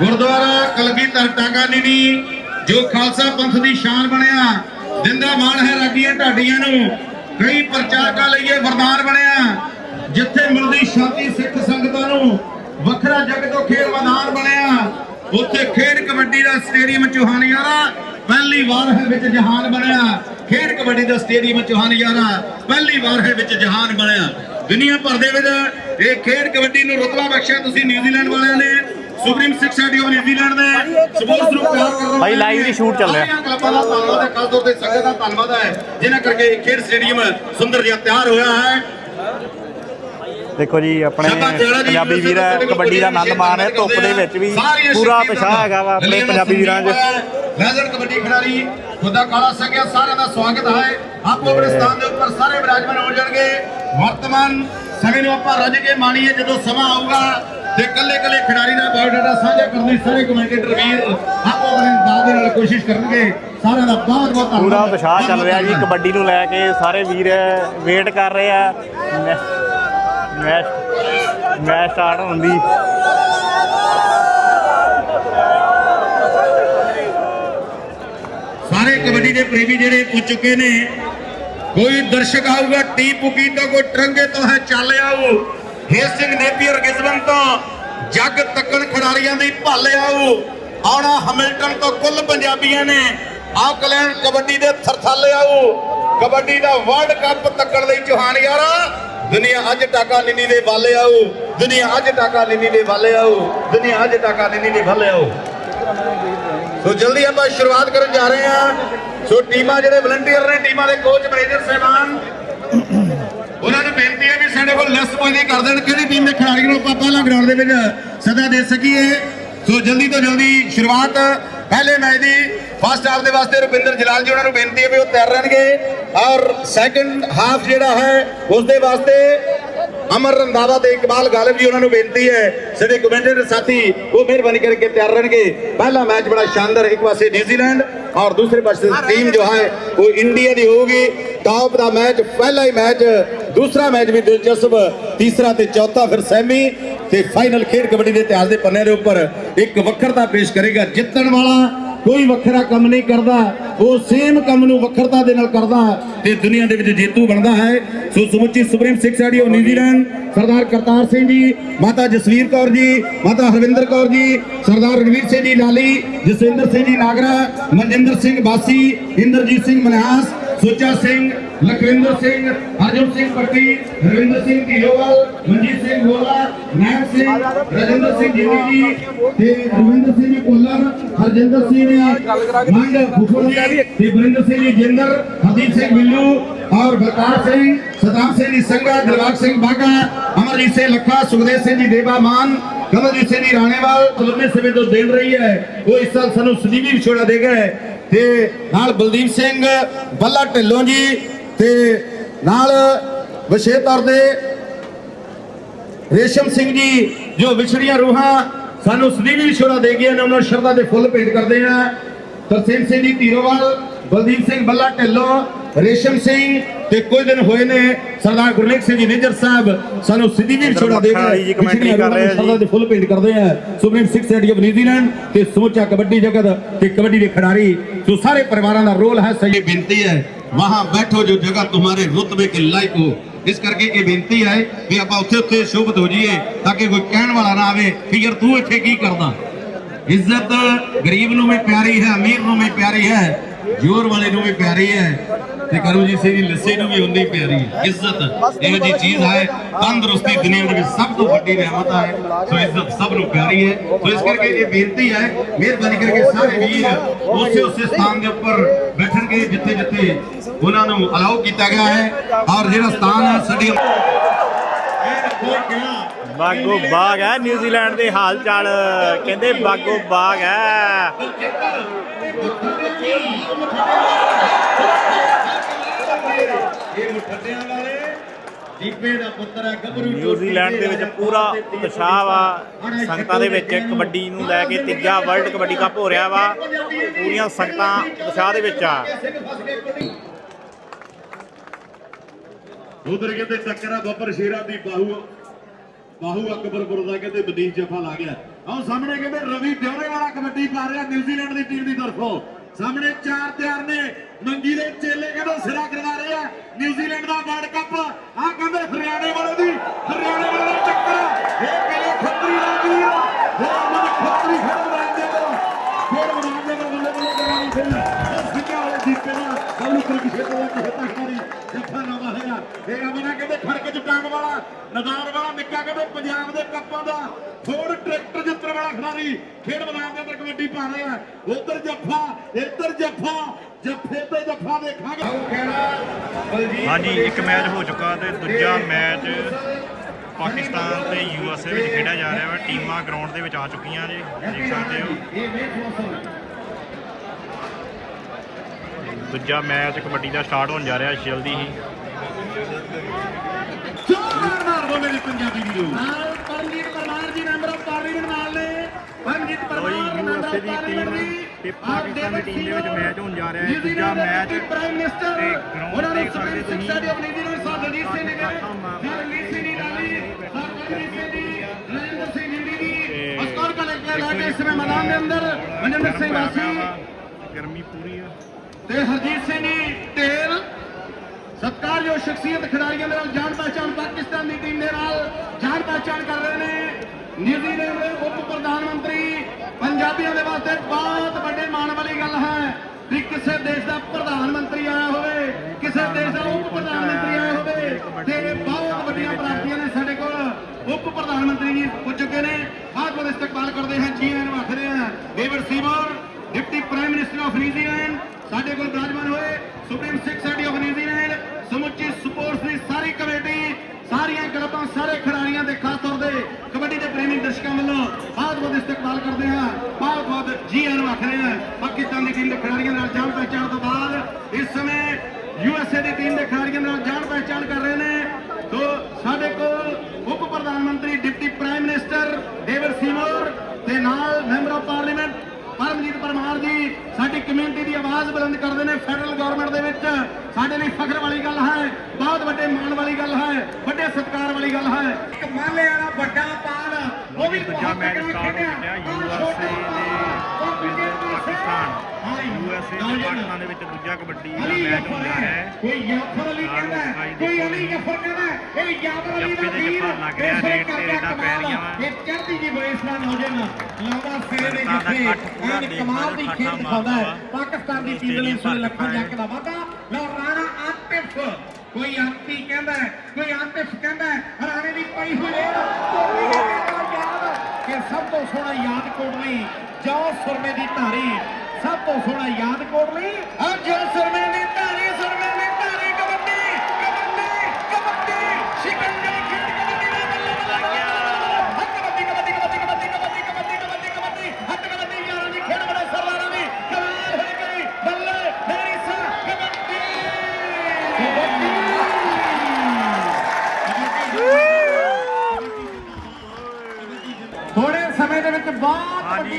gurdwara Kalgidhar Takanini ਜੋ ਖਾਲਸਾ ਪੰਥ ਦੀ ਸ਼ਾਨ ਬਣਿਆ ਦਿੰਦਾ ਮਾਣ ਹੈ ਰਾਗੀਆਂ ਢਾਡੀਆਂ ਨੂੰ, ਕਈ ਪ੍ਰਚਾਰਕਾਂ ਲਈ ਇਹ ਵਰਦਾਨ ਬਣਿਆ, ਜਿੱਥੇ ਮਿਲਦੀ ਸ਼ਾਂਤੀ ਸਿੱਖ ਸੰਗਤਾਂ ਨੂੰ, ਵੱਖਰਾ ਜਗ ਤੋਂ ਖੇਡ ਮੈਦਾਨ ਬਣਿਆ, ਉੱਥੇ ਖੇਡ ਕਬੱਡੀ ਦਾ ਸਟੇਡੀਅਮ ਚੋਹਾਨੀਆਰਾ ਪਹਿਲੀ ਵਾਰ ਹੈ ਵਿੱਚ ਜਹਾਨ ਬਣਿਆ, ਖੇਡ ਕਬੱਡੀ ਦਾ ਸਟੇਡੀਅਮ ਚੋਹਾਨੀਆਰਾ ਪਹਿਲੀ ਵਾਰ ਹੈ ਵਿੱਚ ਜਹਾਨ ਬਣਿਆ। ਦੁਨੀਆ ਭਰ ਦੇ ਵਿੱਚ ਇਹ ਖੇਡ ਕਬੱਡੀ ਨੂੰ ਰੁਤਬਾ ਬਖਸ਼ਿਆ ਤੁਸੀਂ ਨਿਊਜ਼ੀਲੈਂਡ ਵਾਲਿਆਂ ਨੇ। Supreme Sikh society of New Zealand ਦੇ ਸਪੋਰਟਸ ਨੂੰ ਪਿਆਰ ਕਰਨਾ ਭਾਈ live ਦੀ shoot ਚੱਲ ਰਿਹਾ। ਸਾਰੀਆਂ ਕਲੱਬਾਂ ਦਾ ਧੰਨਵਾਦ ਹੈ ਖਾਸ ਤੌਰ ਤੇ ਸੰਗਤ ਦਾ ਧੰਨਵਾਦ ਹੈ ਜਿਨ੍ਹਾਂ ਕਰਕੇ ਇਹ ਖੇਡ ਸਟੇਡੀਅਮ ਸੁੰਦਰ ਜਿਹਾ ਤਿਆਰ ਹੋਇਆ ਹੈ। ਦੇਖੋ ਜੀ ਆਪਣੇ ਪੰਜਾਬੀ ਵੀਰ ਹੈ ਕਬੱਡੀ ਦਾ ਆਨੰਦ ਮਾਣ ਹੈ ਧੁੱਪ ਦੇ ਵਿੱਚ ਵੀ ਪੂਰਾ ਉਤਸ਼ਾਹ ਹੈਗਾ ਵਾ ਆਪਣੇ ਪੰਜਾਬੀ ਵੀਰਾਂ 'ਚ। ਵੈਜ਼ਨ ਕਬੱਡੀ ਖਿਡਾਰੀ ਖੁਦਾ ਕਾਲਾ ਸੰਗਿਆ ਸਾਰਿਆਂ ਦਾ ਸਵਾਗਤ ਹੈ। ਆਪੋ ਆਪਣੇ ਸਥਾਨ ਦੇ ਉੱਪਰ ਸਾਰੇ ਵਿਰਾਜਮਾਨ ਹੋ ਜਾਣਗੇ। ਵਰਤਮਾਨ ਸਮੇਂ ਨੂੰ ਆਪਾਂ ਰੱਜ ਕੇ ਮਾਣੀਏ ਜਦੋਂ ਸਮਾਂ ਆਊਗਾ ਤੇ ਕੱਲੇ ਕੱਲੇ ਖਿਡਾਰੀ ਦਾ ਬਾਇਓਡਾਟਾ ਸਾਂਝਾ ਕਰਨ ਲਈ ਸਾਰੇ ਕਮੈਂਟੇਟਰ ਵੀਰ ਆਪੋ ਆਪਣੇ ਦਾਅ ਦੇ ਨਾਲ ਕੋਸ਼ਿਸ਼ ਕਰਨਗੇ। ਸਾਰਿਆਂ ਦਾ ਬਹੁਤ ਬਹੁਤ ਧੰਨਵਾਦ। ਪੂਰਾ ਉਤਸ਼ਾਹ ਚੱਲ ਰਿਹਾ ਜੀ। ਕਬੱਡੀ ਨੂੰ ਲੈ ਕੇ ਸਾਰੇ ਵੀਰ ਵੇਟ ਕਰ ਰਹੇ ਆ। ਮੈਚ ਮੈਚ ਸਟਾਰਟ ਹੋਣ ਦੀ। ਸਾਰੇ ਕਬੱਡੀ ਦੇ ਪ੍ਰੇਮੀ ਜਿਹੜੇ ਪੁੱਜ ਚੁੱਕੇ ਨੇ ਕੋਈ ਦਰਸ਼ਕ ਆਊਗਾ ਟੀ ਪੁਕੀ ਤੋਂ ਕੋਈ ਟਰੰਗੇ ਤੋਂ ਹੈ ਚੱਲ ਆਊ ਹੇਸ ਸਿੰਘ ਨੇਪੀਅਰ ਗਿਜ਼ਬਨ ਤੋਂ ਜੱਗ ਤੱਕਣ ਖਿਡਾਰੀਆਂ ਦੀ ਭੱਲ ਆਊ। ਆਉਣਾ ਹਮਿਲਟਨ ਤੋਂ ਕੁੱਲ ਪੰਜਾਬੀਆਂ ਨੇ ਆਕਲੈਂਡ ਕਬੱਡੀ ਦੇ ਥਰਥਾਲੇ ਆਊ। ਕਬੱਡੀ ਦਾ ਵਰਲਡ ਕੱਪ ਤੱਕਣ ਲਈ ਚੋਹਾਨ ਯਾਰਾ, ਦੁਨੀਆ ਅੱਜ ਟਾਕਾ ਨਿੰਨੀ ਦੇ ਵਾਲੇ ਆਊ। ਦੁਨੀਆ ਅੱਜ ਟਾਕਾ ਨਿੰਨੀ ਦੇ ਵਾਲੇ ਆਊ। ਦੁਨੀਆ ਅੱਜ ਟਾਕਾ ਨਿੰਨੀ ਦੇ ਵਾਲੇ ਆਊ। ਸੋ ਜਲਦੀ ਆਪਾਂ ਸ਼ੁਰੂਆਤ ਕਰਨ ਜਾ ਰਹੇ ਹਾਂ। ਸੋ ਟੀਮਾਂ ਜਿਹੜੇ ਵਲੰਟੀਅਰ ਨੇ, ਟੀਮਾਂ ਦੇ ਕੋਚ ਮੈਨੇਜਰ ਸਹਿਬਾਨ ਉਹਨਾਂ ਨੂੰ ਬੇਨਤੀ ਹੈ ਵੀ ਸਾਡੇ ਕੋਲ ਲਿਸਟ ਪੁੱਛਦੀ ਕਰ ਦੇਣ। ਕਿਹੜੀ ਟੀਮ ਦੇ ਖਿਡਾਰੀ ਨੂੰ ਆਪਾਂ ਪਹਿਲਾਂ ਗਰਾਊਂਡ ਦੇ ਵਿੱਚ ਸਦਾ ਦੇ ਸਕੀਏ? ਸੋ ਜਲਦੀ ਤੋਂ ਜਲਦੀ ਸ਼ੁਰੂਆਤ ਪਹਿਲੇ ਮੈਚ ਦੀ ਫਸਟ ਹਾਫ ਦੇ ਵਾਸਤੇ ਰੁਪਿੰਦਰ ਜਲਾਲ ਜੀ ਉਹਨਾਂ ਨੂੰ ਬੇਨਤੀ ਹੈ ਵੀ ਉਹ ਤਿਆਰ ਰਹਿਣਗੇ। ਔਰ ਸੈਕੰਡ ਹਾਫ ਜਿਹੜਾ ਹੈ ਉਸ ਦੇ ਵਾਸਤੇ ਅਮਰ ਰੰਦਾਵਾ ਤੇ ਇਕਬਾਲ ਗਾਲਿਬ ਜੀ, ਉਹਨਾਂ ਨੂੰ ਬੇਨਤੀ ਹੈ, ਸਾਡੇ ਕਮੈਂਟੇਟਰ ਸਾਥੀ, ਉਹ ਮਿਹਰਬਾਨੀ ਕਰਕੇ ਤਿਆਰ ਰਹਿਣਗੇ। ਪਹਿਲਾ ਮੈਚ ਬੜਾ ਸ਼ਾਨਦਾਰ, ਇੱਕ ਪਾਸੇ ਨਿਊਜ਼ੀਲੈਂਡ ਔਰ ਦੂਸਰੇ ਪਾਸੇ ਟੀਮ ਜੋ ਹੈ, ਉਹ ਇੰਡੀਆ ਦੀ ਹੋਊਗੀ। ਟਾਪ ਦਾ ਮੈਚ, ਪਹਿਲਾ ਹੀ ਮੈਚ, ਦੂਸਰਾ ਮੈਚ ਵੀ ਦਿਲਚਸਪ, ਤੀਸਰਾ ਤੇ ਚੌਥਾ ਫਿਰ ਸੈਮੀ ਤੇ ਫਾਈਨਲ ਖੇਡ ਕਬੱਡੀ ਦੇ ਇਤਿਹਾਸ ਦੇ ਪੰਨੇ ਦੇ ਉੱਪਰ ਇੱਕ ਵੱਖਰਤਾ ਪੇਸ਼ ਕਰੇਗਾ। ਜਿੱਤਣ ਵਾਲਾ ਕੋਈ ਵੱਖਰਾ ਕੰਮ ਨਹੀਂ ਕਰਦਾ, ਉਹ ਸੇਮ ਕੰਮ ਨੂੰ ਵੱਖਰਤਾ ਦੇ ਨਾਲ ਕਰਦਾ ਤੇ ਦੁਨੀਆ ਦੇ ਵਿੱਚ ਜੇਤੂ ਬਣਦਾ ਹੈ। ਸੋ ਸਮੁੱਚੀ supreme Sikh society of New Zealand, Sardar Kartar Singh ji, ਮਾਤਾ ਜਸਵੀਰ ਕੌਰ ਜੀ, ਮਾਤਾ ਹਰਵਿੰਦਰ ਕੌਰ ਜੀ, ਸਰਦਾਰ ਰਣਵੀਰ ਸਿੰਘ ਜੀ ਲਾਲੀ, ਜਸਵਿੰਦਰ ਸਿੰਘ ਜੀ ਨਾਗਰਾ, ਮਨਜਿੰਦਰ ਸਿੰਘ ਬਾਸੀ, ਇੰਦਰਜੀਤ ਸਿੰਘ ਮਨਹਾਸ ਸੁੱਚਾ ਸਿੰਘ, ਲਖਵਿੰਦਰ ਸਿੰਘ ਹਰਜੋਤ ਸਿੰਘ ਪੱਟੀ ਰਵਿੰਦਰ ਸਿੰਘ ਢੀਲੋਵਾਲ ਮਨਜੀਤ ਸਿੰਘ ਗੋਲਾ ਨਾਇਬ ਸਿੰਘ ਰਜਿੰਦਰ ਸਿੰਘ ਜੀਨੀ ਜੀ ਤੇ ਰਵਿੰਦਰ ਸਿੰਘ ਜੀ ਭੁੱਲਰ ਹਰਜਿੰਦਰ ਸਿੰਘ ਮੰਡ ਫੁੱਫੜ ਤੇ ਬਰਿੰਦਰ ਸਿੰਘ ਜੀ ਜਿੰਦਰ ਹਰਦੀਪ ਸਿੰਘ ਬਿੱਲੂ ਔਰ ਬਲਕਾਰ ਸਿੰਘ ਸਦਾਮ ਸਿੰਘ ਜੀ ਸੰਘਾ ਦਿਲਬਾਗ ਸਿੰਘ ਬਾਗਾ ਅਮਰਜੀਤ ਸਿੰਘ ਲੱਖਾ ਸੁਖਦੇਵ ਸਿੰਘ ਜੀ ਦੇਵਾ ਮਾਨ ਕਮਲਜੀਤ ਸਿੰਘ ਜੀ ਰਾਣੇਵਾਲ ਲੰਮੇ ਸਮੇਂ ਤੋਂ ਦੇਣ ਰਹੀ ਹੈ ਉਹ ਇਸ ਸਾਲ ਸਾਨੂੰ ਸਦੀਵੀ ਵਿਛੋੜਾ ਦੇ ਗਏ ਤੇ ਨਾਲ ਬਲਦੀਪ ਸਿੰਘ ਬੱਲਾ ਢਿੱਲੋਂ ਜੀ ਤੇ ਨਾਲ ਵਿਸ਼ੇਸ਼ ਤੌਰ ਤੇ ਰੇਸ਼ਮ ਸਿੰਘ ਜੀ ਜੋ ਵਿਛੜੀਆਂ ਰੂਹਾਂ ਸਾਨੂੰ ਸਦੀਵੀ ਵਿਛੋੜਾ ਦੇ ਗਏ ਨੇ ਉਹਨਾਂ ਨੂੰ ਸ਼ਰਧਾ ਦੇ ਫੁੱਲ ਭੇਟ ਕਰਦੇ ਆ ਤਰਸੇਮ ਸਿੰਘ ਜੀ ਧੀਰੋਵਾਲ ਬਲਦੀਪ ਸਿੰਘ ਬੱਲਾ ਢਿੱਲੋਂ ਰੇਸ਼ਮ ਸਿੰਘ ਤੇ ਕੁਝ ਦਿਨ ਹੋਏ ਨੇ ਸਰਦਾਰ ਗੁਰਲੇਖ ਸਿੰਘ ਜੀ ਨਿਜਰ ਸਾਹਿਬ ਸਾਨੂੰ ਸਦੀਵੀ ਵਿਛੋੜਾ ਦੇ ਮੱਖਣ ਵਾਲੀ ਜੀ ਕਮੈਂਟਰੀ ਕਰ ਰਹੇ ਆ ਜੀ। ਦੇ ਫੁੱਲ ਭੇਟ ਕਰਦੇ ਆ supreme Sikh society of New Zealand ਤੇ ਸਮੁੱਚਾ ਕਬੱਡੀ ਜਗਤ ਤੇ ਕਬੱਡੀ ਦੇ ਖਿਡਾਰੀ ਸੋ ਸਾਰੇ ਪਰਿਵਾਰਾਂ ਦਾ ਰੋਲ ਹੈ ਸਹੀ ਬੇਨਤੀ ਹੈ। ਵਹਾਂ ਬੈਠੋ ਜੋ ਜਗ੍ਹਾ ਤੁਹਾਰੇ ਰੁਤਬੇ ਕੇ ਲਾਇਕ ਹੋ ਇਸ ਕਰਕੇ ਇਹ ਬੇਨਤੀ ਹੈ ਵੀ ਆਪਾਂ ਉੱਥੇ ਉੱਥੇ ਸ਼ੋਭਤ ਹੋ ਜਾਈਏ ਤਾਂ ਕਿ ਕੋਈ ਕਹਿਣ ਵਾਲਾ ਨਾ ਆਵੇ ਕਿ ਯਾਰ ਤੂੰ ਇੱਥੇ ਕੀ ਕਰਦਾ ਇੱਜ਼ਤ ਗਰੀਬ ਨੂੰ ਵੀ ਪਿਆਰੀ ਹੈ ਅਮੀਰ ਨੂੰ ਵੀ ਪਿਆਰੀ ਹੈ ਜੋਰ ਵਾਲੇ ਨੂੰ ਵੀ ਪਿਆਰੀ ਹੈ ਤੇ ਕਰੋ ਜੀ ਸੇ ਲੱਸੀ ਨੂੰ ਵੀ ਉਨੀ ਪਿਆਰੀ ਹੈ ਇੱਜ਼ਤ ਇਹੋ ਜੀ ਚੀਜ਼ ਹੈ ਤੰਦਰੁਸਤੀ ਦੁਨੀਆ ਦੇ ਵਿੱਚ ਸਭ ਤੋਂ ਵੱਡੀ ਨਿਆਮਤ ਹੈ ਸੋ ਇੱਜ਼ਤ ਸਭ ਨੂੰ ਪਿਆਰੀ ਹੈ ਸੋ ਇਸ ਕਰਕੇ ਇਹ ਬੇਨਤੀ ਹੈ ਮਿਹਰਬਾਨੀ ਕਰਕੇ ਸਾਰੇ ਵੀਰ ਉਸੇ ਉਸੇ ਸਥਾਨ ਦੇ ਉੱਪਰ ਬੈਠਣਗੇ ਜਿੱਥੇ ਜਿੱਥੇ ਉਹਨਾਂ ਨੂੰ ਅਲਾਉ ਕੀਤਾ ਗਿਆ ਹੈ। ਔਰ ਜਿਹੜਾ ਸਥਾਨ ਹੈ ਸਾਡੀ ਬਾਗੋ ਬਾਗ ਹੈ ਨਿਊਜ਼ੀਲੈਂਡ ਦੇ ਹਾਲ ਚਾਲ। ਕਹਿੰਦੇ ਬਾਗੋ ਬਾਗ ਹੈ। ਇਹ ਮੁੱਠਿਆਂ ਵਾਲੇ ਦੀਪੇ ਦਾ ਪੁੱਤਰ ਹੈ ਗੱਭਰੂ ਨਿਊਜ਼ੀਲੈਂਡ ਦੇ ਵਿੱਚ ਪੂਰਾ ਉਤਸ਼ਾਹ ਵਾ ਸੰਗਤਾਂ ਦੇ ਵਿੱਚ ਕਬੱਡੀ ਨੂੰ ਲੈ ਕੇ ਤੀਜਾ ਵਰਲਡ ਕਬੱਡੀ ਕੱਪ ਹੋ ਰਿਹਾ ਵਾ। ਪੂਰੀਆਂ ਸੰਗਤਾਂ ਉਤਸ਼ਾਹ ਦੇ ਵਿੱਚ ਆ। ਉਧਰ ਕਹਿੰਦੇ ਟੱਕਰਾ ਬੱਬਰ ਸ਼ੇਰਾ ਦੀ ਬਾਹੂ ਬਾਹੂ ਅਕਬਰਪੁਰ ਦਾ ਕਹਿੰਦੇ ਬਦੀਸ਼ ਜਫਾ ਲਾ ਗਿਆ। ਆਹ ਸਾਹਮਣੇ ਕਹਿੰਦੇ ਰਵੀ ਦਿਉਰੇ ਵਾਲਾ ਕਬੱਡੀ ਪਾ ਰਿਹਾ ਨਿਊਜ਼ੀਲੈਂਡ ਦੀ ਟੀਮ ਦੀ ਤਰਫੋਂ। ਸਾਹਮਣੇ ਚਾਰ ਤਿਆਰ ਨੇ, ਮੰਗੀ ਦੇ ਚੇਲੇ ਕਹਿੰਦੇ ਸਿਰਾ ਕਰਵਾ ਰਹੇ ਆ। ਨਿਊਜ਼ੀਲੈਂਡ ਦਾ ਵਰਲਡ ਕੱਪ, ਆਹ ਕਹਿੰਦੇ ਹਰਿਆਣੇ ਵਾਲੇ ਦੀ, ਹਰਿਆਣੇ ਵਾਲੇ ਦਾ ਟੱਕਰ ਇਹ ਕਹਿੰਦੇ ਖੱਤਰੀ ਦਾ ਵੀਰ ਇਹ ਮਨ ਖੱਤਰੀ ਖੜ ਬਣਾਉਂਦੇ ਹੋ ਫੇਰ ਬਣਾਉਂਦੇ ਹੋ ਬੱਲੇ ਬੱਲੇ ਕਰਾਂਗੇ ਫਿਰ ਉਹ ਸਿੱਧਾ ਵਾਲੇ ਦੀਪੇ ਨਾਲ ਬਬਲੂ ਕ੍ਰਿਕਟ ਖੇਡ ਦਾ ਹੱਤਾ ਖੜੀ ਜੱਫਾ ਨਵਾਂ ਇਹ ਅਮਨਾ ਕਹਿੰਦੇ ਖੜਕ ਚਟਾਂਗ ਵਾਲਾ ਨਦਾਰ ਵਾਲਾ ਨਿੱਕਾ ਕਹਿੰਦੇ ਪੰਜਾਬ ਦੇ ਕੱਪਾਂ ਦਾ ਫੋਰ ਟਰੈਕਟਰ ਜਿੱਤਣ ਵਾਲਾ ਖਿਡਾਰੀ ਖੇਡ ਮੈਦਾਨ ਦੇ ਅੰਦਰ ਕਬੱਡੀ ਪਾ ਰਿਹਾ ਉਧਰ ਜੱਫਾ ਇੱਧਰ ਜੱਫਾ ਜੱਫੇ ਤੇ ਜੱਫਾ ਦੇਖਾਂਗੇ। ਹਾਂਜੀ ਇੱਕ ਮੈਚ ਹੋ ਚੁੱਕਾ ਤੇ ਦੂਜਾ ਮੈਚ ਪਾਕਿਸਤਾਨ ਤੇ ਯੂਐਸਏ ਵਿੱਚ ਖੇਡਿਆ ਜਾ ਰਿਹਾ ਵਾ। ਟੀਮਾਂ ਗਰਾਊਂਡ ਦੇ ਵਿੱਚ ਆ ਚੁੱਕੀਆਂ ਜੀ ਦੇਖ ਸਕਦੇ ਹੋ। ਦੂਜਾ ਮੈਚ ਕਬੱਡੀ ਦਾ ਸਟਾਰਟ ਹੋਣ ਜਾ ਰਿਹਾ ਜਲਦੀ ਹੀ। ਜ਼ੋਰਦਾਰ ਮਾਰ ਦੋ ਮੇਰੀ ਪੰਜਾਬੀ ਵੀਰੋ। ਨਾਲ ਪਰਮਜੀਤ ਪਰਮਾਰ ਜੀ ਮੈਂਬਰ ਆਫ ਪਾਰਲੀਮੈਂਟ ਨਾਲ ਨੇ। ਪਰਮਜੀਤ ਲੋ ji Parmar member USA of the team parliament ਤੇ ਪਾਕਿਸਤਾਨ ਦੀ ਟੀਮ ਦੇ ਵਿੱਚ ਮੈਚ ਹੋਣ ਜਾ ਰਿਹਾ ਹੈ। ਦੂਜਾ ਮੈਚ ਪ੍ਰਾਈਮ ਮਿਨਿਸਟਰ ਤੇ ground ਉਹਨਾਂ ਨੂੰ ਦੇਖ ਸਕਦੇ ਸੁਪਰੀਮ ਤੁਸੀਂ। ਸਿੱਖਿਆ ਦੀ of New Zealand Sahib Daljit Singh ਨੇ ਲੱਖਾਂ ਮਾਰ- ਰਣਜੀਤ ਸਿੰਘ ਜੀ ਲਾਲੀ ਹਰਜੀਤ ਸਿੰਘ ਜੀ ਨਰਿੰਦਰ ਸਿੰਘ ਹਿੰਦੀ ਜੀ ਅਸਕਰ ਕਾ ਲੈ ਕੇ ਲਾ ਕੇ ਇਸ ਸਮੇਂ ਮੈਦਾਨ ਦੇ ਅੰਦਰ। ਮਨਿੰਦਰ ਸਿੰਘ ਵਾਸੀ ਗਰਮੀ ਪੂਰੀ ਆ। ਤੇ ਹਰਜੀਤ ਸਿੰਘ ਜੀ ਢੇਰ ਜੋ ਸ਼ਖਸੀਅਤ ਖਿਡਾਰੀਆਂ ਦੇ ਨਾਲ ਜਾਣ ਪਹਿਚਾਣ ਪਾਕਿਸਤਾਨ ਦੀ ਟੀਮ ਦੇ ਨਾਲ ਜਾਣ ਪਹਿਚਾਣ ਕਰ ਰਹੇ ਨੇ। ਨਿਊਜ਼ੀਲੈਂਡ ਦੇ ਉਪ ਪ੍ਰਧਾਨ ਮੰਤਰੀ ਪੰਜਾਬੀਆਂ ਦੇ ਵਾਸਤੇ ਬਹੁਤ ਵੱਡੇ ਮਾਣ ਵਾਲੀ ਗੱਲ ਹੈ ਵੀ ਕਿਸੇ ਦੇਸ਼ ਦਾ ਪ੍ਰਧਾਨ ਮੰਤਰੀ ਆਇਆ ਹੋਵੇ, ਕਿਸੇ ਦੇਸ਼ ਦਾ ਉਪ ਪ੍ਰਧਾਨ ਮੰਤਰੀ ਆਇਆ ਹੋਵੇ ਤੇ ਬਹੁਤ ਵੱਡੀਆਂ ਪ੍ਰਾਪਤੀਆਂ ਨੇ ਸਾਡੇ ਕੋਲ। ਉਪ ਪ੍ਰਧਾਨ ਮੰਤਰੀ ਜੀ ਪੁੱਜ ਚੁੱਕੇ ਨੇ। ਬਹੁਤ ਬਹੁਤ ਇਸਤਕਬਾਲ ਕਰਦੇ ਹਾਂ, ਜੀ ਆਇਆਂ ਨੂੰ ਆਖਦੇ ਹਾਂ। David Seymour, deputy prime minister of New Zealand ਸਾਡੇ ਕੋਲ ਬਿਰਾਜਮਾਨ ਹੋਏ supreme Sikh society of New Zealand ਸਮੁੱਚੀ ਸਪੋਰਟਸ ਦੀ ਸਾਰੀ ਕਮੇਟੀ, ਸਾਰੀਆਂ ਕਲੱਬਾਂ, ਸਾਰੇ ਖਿਡਾਰੀਆਂ ਦੇ ਖਾਸ ਤੌਰ ਤੇ ਕਬੱਡੀ ਦੇ ਪ੍ਰੇਮੀ ਦਰਸ਼ਕਾਂ ਵੱਲੋਂ ਬਹੁਤ ਬਹੁਤ ਇਸਤਕਬਾਲ ਕਰਦੇ ਹਾਂ, ਬਹੁਤ ਬਹੁਤ ਜੀ ਆਇਆਂ ਨੂੰ ਆਖਦੇ ਹਾਂ। ਪਾਕਿਸਤਾਨ ਦੀ ਟੀਮ ਦੇ ਖਿਡਾਰੀਆਂ ਨਾਲ ਜਾਣ ਪਹਿਚਾਣ ਤੋਂ ਬਾਅਦ ਇਸ ਸਮੇਂ ਯੂਐਸਏ ਦੀ ਟੀਮ ਦੇ ਖਿਡਾਰੀਆਂ ਨਾਲ ਜਾਣ ਪਹਿਚਾਣ ਕਰ ਰਹੇ ਨੇ। ਤੋ ਸਾਡੇ ਕੋਲ ਉਪ ਪ੍ਰਧਾਨ ਮੰਤਰੀ, deputy prime minister, David Seymour ਤੇ ਨਾਲ member of parliament Paramjit Parmar ji ਸਾਡੀ ਕਮਿਊਨਿਟੀ ਦੀ ਆਵਾਜ਼ ਬੁਲੰਦ ਕਰਦੇ ਨੇ ਫੈਡਰਲ ਗਵਰਨਮੈਂਟ ਦੇ ਵਿੱਚ। ਸਾਡੇ ਲਈ ਫਖਰ ਵਾਲੀ ਗੱਲ ਹੈ ਬਹੁਤ ਵੱਡੇ ਮਾਣ ਵਾਲੀ ਗੱਲ ਹੈ ਵੱਡੇ ਸਤਿਕਾਰ ਵਾਲੀ ਗੱਲ ਹੈ। ਇੱਕ ਮਾਲੇ ਵਾਲਾ ਵੱਡਾ ਪਾਲ ਉਹ ਵੀ ਦੂਜਾ ਮੈਚ ਹੋ ਗਿਆ ਯੂਐਸਏ ਦੇ ਪਾਕਿਸਤਾਨ। ਯੂਐਸਏ ਤੇ ਪਾਕਿਸਤਾਨ ਦੇ ਵਿੱਚ ਦੂਜਾ ਕਬੱਡੀ ਦਾ ਮੈਚ ਜਫਰ ਹੁੰਦਾ ਹੈ। ਹੈ ਕੋਈ ਯਾਫਰ ਅਲੀ ਕਹਿੰਦਾ ਹੈ, ਕੋਈ ਅਲੀ ਜਫਰ ਕਹਿੰਦਾ ਹੈ, ਇਹ ਯਾਫਰ ਅਲੀ ਦਾ ਵੀਰ ਲੱਗ ਰਿਹਾ, ਰੇਡ ਤੇ ਰੇਡਾਂ ਪੈ। ਰਹੀਆਂ ਵਾਂ। ਇਹ ਚੜ੍ਹਦੀ ਜੀ ਬੋਇਸ ਦਾ ਨੌਜਵਾਨ ਲਾਉਂਦਾ ਸਿਰੇ ਦੇ ਜੱਫੇ। ਐਨ ਕਮਾਲ ਦੀ ਖੇਡ ਦਿਖਾਉਂਦਾ ਹੈ। ਪਾਕਿਸਤਾਨ ਦੀ ਟੀਮ ਲਈ ਵੇਲੇ ਲੱਖਾਂ ਜੱਕ ਦਾ ਵਾਧਾ ਲਓ ਰਾਣਾ ਆਤਿਫ। ਕੋਈ ਆਂਟੀ ਕਹਿੰਦਾ ਹੈ, ਕੋਈ ਆਤਿਫ ਕਹਿੰਦਾ ਹੈ, ਰਾਣੇ ਦੀ ਪਈ ਹੋਈ ਰੇਡ ਯਾਦ ਕਿ ਸਭ ਤੋਂ ਸੋਹਣਾ ਯਾਦ ਕੋਟ ਲਈ ਜੋ ਸੁਰਮੇ ਦੀ ਧਾਰੀ। ਸਭ ਤੋਂ ਸੋਹਣਾ ਯਾਦ ਕੋਟ ਲਈ ਆ ਸੁਰਮੇ ਦੀ ਧਾਰੀ।